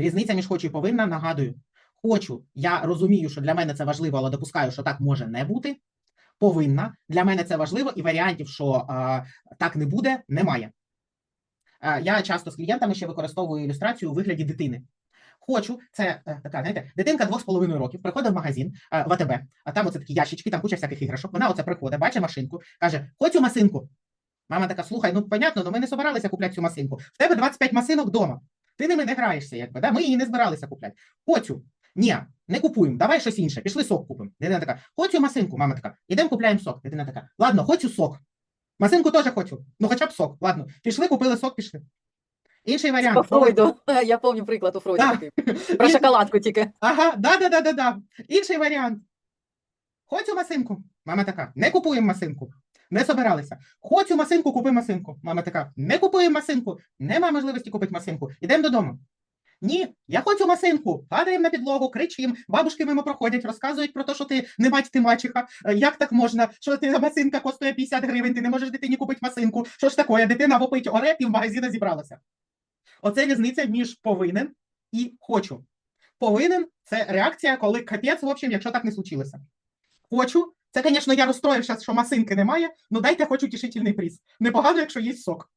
Різниця між хочу і повинна, нагадую. Хочу, я розумію, що для мене це важливо, але допускаю, що так може не бути. Повинна. Для мене це важливо, і варіантів, що а, так не буде, немає. А, я часто з клієнтами ще використовую ілюстрацію у вигляді дитини. Хочу, це е, така, знаєте, дитинка двох з половиною років приходить в магазин е, в АТБ, а там оце такі ящички, там куча всяких іграшок. Вона оце приходить, бачить машинку, каже: Хочу масинку. Мама така, слухай, ну понятно, ну ми не собиралися купляти цю масинку. В тебе 25 масинок вдома. Ти ними не граєшся, якби. Да? Ми її не збиралися купляти. Хочу. Ні, не купуємо, давай щось інше. Пішли сок купимо. Дитина така, хочу масинку. Мама така, ідемо купляємо сок. Дитина така, ладно, хочу сок. Масинку теж хочу. Ну хоча б сок. Ладно, пішли, купили сок, пішли. Інший варіант. По Фройду. Я пам'ятаю приклад у Фройда Так. такий. Про шоколадку тільки. Ага, да, да, да, да, да. Інший варіант. Хочу масинку. Мама така, не купуємо масинку. Не собиралися. Хочу масинку, купи масинку. Мама така, не купуємо масинку. Нема можливості купити масинку. Ідемо додому. Ні, я хочу масинку. Падаємо на підлогу, кричимо, бабушки мимо проходять, розказують про те, що ти не мать, ти мачеха. Е, Як так можна? Що ти масинка коштує 50 гривень, ти не можеш дитині купити масинку. Що ж таке? Дитина вопить оре і в магазині зібралася. Оце різниця між повинен і хочу. Повинен це реакція, коли капець, в общем, якщо так не случилося. Хочу. Це, звісно, я розстроївся, що масинки немає, ну дайте хочу тішительний приз. Непогано, якщо є сок.